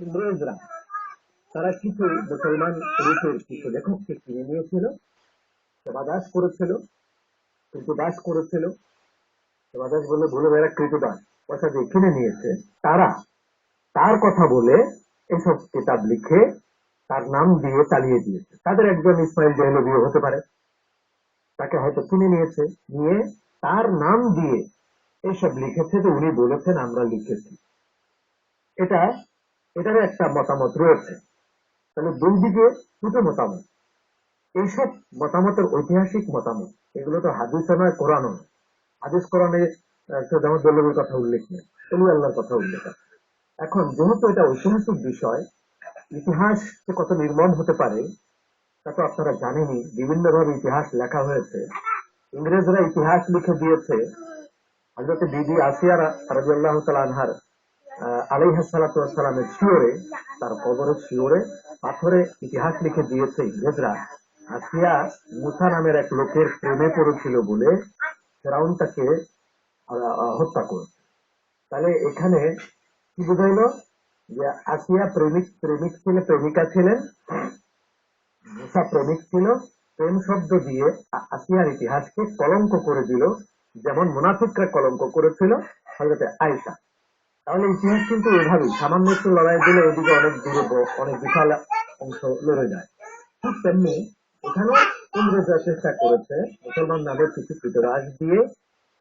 ইংরেজরা তারা কিছু মুসলমান রূপের কিছু লেখককে কিনে নিয়েছিল সেবাদাস করেছিল, কৃতদাস করেছিল সেবাদাস বলে ভুলে বেড়া কৃতদাস, পয়সা দিয়ে কিনে নিয়েছে। তারা তার কথা বলে এসব কিতাব লিখে তার নাম দিয়ে চালিয়ে দিয়েছে। তাদের একজন ইসমাইল জেহলবিও হতে পারে। তাকে হয়তো কিনে নিয়েছে, নিয়ে তার নাম দিয়ে এসব লিখেছে যে উনি বলেছেন, আমরা লিখেছি। এটা এটারও একটা মতামত রয়েছে। তাহলে দুই দিকে দুটো মতামত। এইসব মতামতের ঐতিহাসিক মতামত, এগুলো তো হাদিস নয় কোরআন হাদিস কোরআনে দল্লবের কথা উল্লেখ নেই অলি আল্লাহর কথা উল্লেখ আছে। এখন যেহেতু এটা ঐতিহাসিক বিষয়, ইতিহাস কত নির্মম হতে পারে, তা তো আপনারা জানেনই, বিভিন্নভাবে ইতিহাস লেখা হয়েছে। ইংরেজরা ইতিহাস লিখে দিয়েছে। হজরত বিবি আসিয়া রাজিয়াল্লাহ তাআলা আনহার আলাইহাসালামের শিওরে তার কবরের শিওরে পাথরে ইতিহাস লিখে দিয়েছে ইংরেজরা। আসিয়া মুসা নামের এক লোকের প্রেমে পড়েছিল বলে ফেরাউন তাকে আহ, হত্যা করেছে। তাহলে এখানে কি বুঝাইলো? যে আসিয়া প্রেমিক প্রেমিক ছিল প্রেমিকা ছিলেন। মুসা প্রেমিক ছিল। প্রেম শব্দ দিয়ে আসিয়ার ইতিহাসকে কলঙ্ক করে দিল। যেমন মুনাফিকরা কলঙ্ক করেছিল হজরতে আয়েশা। তাহলে ইতিহাস কিন্তু এভাবেই সামান্য একটু লড়াই দিলে এদিকে অনেক দূরে অনেক বিশাল অংশ লড়ে যায়। ঠিক তেমনি এখানেও ইংরেজরা চেষ্টা করেছে, মুসলমান নামের কিছু কীটরাজ দিয়ে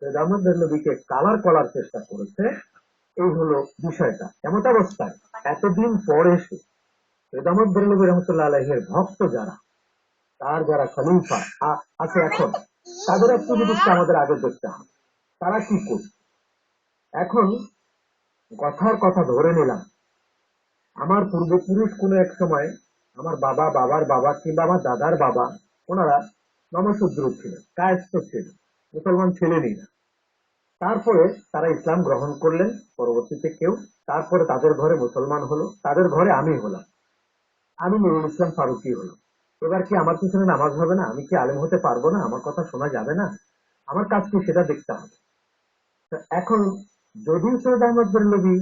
রামদের নবীকে কালার করার চেষ্টা করেছে। এই হলো বিষয়টা। এমন অবস্থায় এতদিন পর এসে রেদামত বেরলবী রহমতুল্লাহ আলহের ভক্ত যারা, তার যারা খলিফা আছে এখন, তাদের অ্যাক্টিভিটিসটা আমাদের আগে দেখতে হবে তারা কি করছে? এখন কথার কথা ধরে নিলাম। আমার পূর্বপুরুষ কোনো এক সময় আমার বাবা, বাবার বাবা কিংবা আমার দাদার বাবা, ওনারা নমশূদ্র ছিলেন কায়স্থ ছিলেন, মুসলমান ছিলেনই না। তারপরে তারা ইসলাম গ্রহণ করলেন, পরবর্তীতে কেউ, তারপরে তাদের ঘরে মুসলমান হলো, তাদের ঘরে আমি হলাম। আমি নুরুল ইসলাম ফারুকি হলাম। এবার কি আমার পিছনে নামাজ হবে না? আমি কি আলেম হতে পারব না? আমার কথা শোনা যাবে না? আমার কাজ কি সেটা দেখতে হবে। এখন যদি আহমদ বেরলবি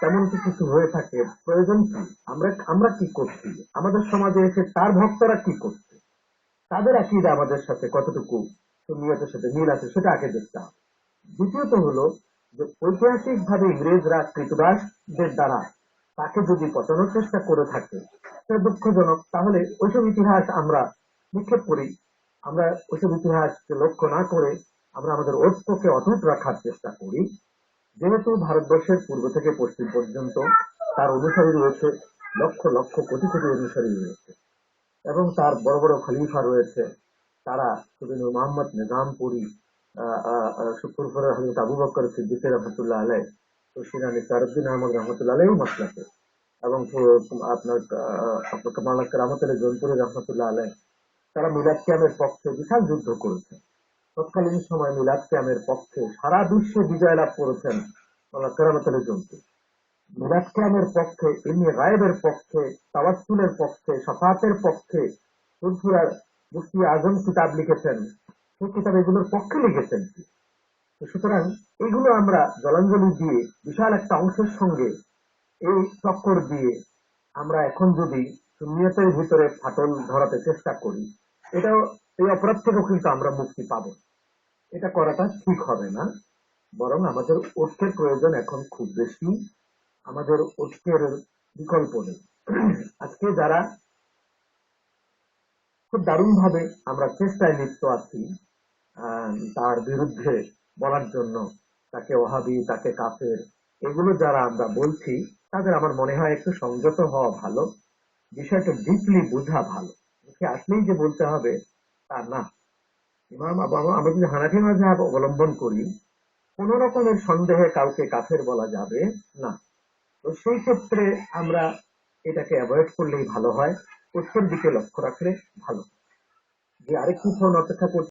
তেমন কিছু হয়ে থাকে, প্রয়োজন কি? আমরা আমরা কি করছি? আমাদের সমাজে এসে তার ভক্তরা কি করছে? তাদের আকিদা আমাদের সাথে কতটুকু সুন্নিয়তের সাথে মিল আছে সেটা আগে দেখতে হবে। দ্বিতীয়ত হলো যে ঐতিহাসিক ভাবে ইংরেজরা কৃতদাসদের দ্বারা তাকে যদি পচানোর চেষ্টা করে থাকে, সেটা দুঃখজনক। তাহলে ওইসব ইতিহাস আমরা নিক্ষেপ করি। আমরা ওইসব ইতিহাসকে লক্ষ্য না করে আমরা আমাদের ঐক্যকে অটুট রাখার চেষ্টা করি। যেহেতু ভারতবর্ষের পূর্ব থেকে পশ্চিম পর্যন্ত তার অনুসারী রয়েছে লক্ষ লক্ষ কোটি কোটি অনুসারী রয়েছে। এবং তার বড় বড় খলিফা রয়েছে তারা শুধু মোহাম্মদ নিজামপুরি শুকুরপুরের হজরত আবু বকর সিদ্দিক রহমতুল্লাহ আলাই তো সিনা নিসারুদ্দিন আহমদ রহমতুল্লাহ আলাই মসলাকে এবং আপনার আপনার কামাল রাহমতুল্লাহ জনপুরি রহমতুল্লাহ আলাই তারা মিলাদ পক্ষে বিশাল যুদ্ধ করেছে। তৎকালীন সময় মিলাদ ক্যামের পক্ষে সারা বিশ্বে বিজয় লাভ করেছেন কেরামতুল্লাহ জন্তু মিলাদ পক্ষে, ইলমি গায়েবের পক্ষে তাওয়াসুলের পক্ষে সফাতের পক্ষে সুলফুরার মুফতি আজম কিতাব লিখেছেন, সেই কিতাব এগুলোর পক্ষে লিখেছেন সুতরাং এগুলো আমরা জলাঞ্জলি দিয়ে, বিশাল একটা অংশের সঙ্গে এই চক্কর দিয়ে আমরা এখন যদি সুন্নিয়তের ভিতরে ফাটল ধরাতে চেষ্টা করি, এটাও এই অপরাধ থেকেও কিন্তু আমরা মুক্তি পাব। এটা করাটা ঠিক হবে না। বরং আমাদের ঐক্যের প্রয়োজন এখন খুব বেশি। আমাদের ঐক্যের বিকল্প নেই। আজকে যারা খুব দারুণ ভাবে আমরা চেষ্টায় লিপ্ত আছি তার বিরুদ্ধে বলার জন্য, তাকে ওহাবি, তাকে কাফের, এগুলো যারা আমরা বলছি, তাদের আমার মনে হয় একটু সংযত হওয়া ভালো। বিষয়টা ডিপলি বোঝা ভালো। আসলেই যে বলতে হবে তা না ইমাম আমরা যদি হানাফি মাঝাব অবলম্বন করি, কোন রকমের সন্দেহে কাউকে কাফের বলা যাবে না। তো সেই ক্ষেত্রে আমরা এটাকে অ্যাভয়েড করলেই ভালো হয়। উত্তর দিকে লক্ষ্য রাখলে ভালো। যে আরেকটু ফোন অপেক্ষা করছে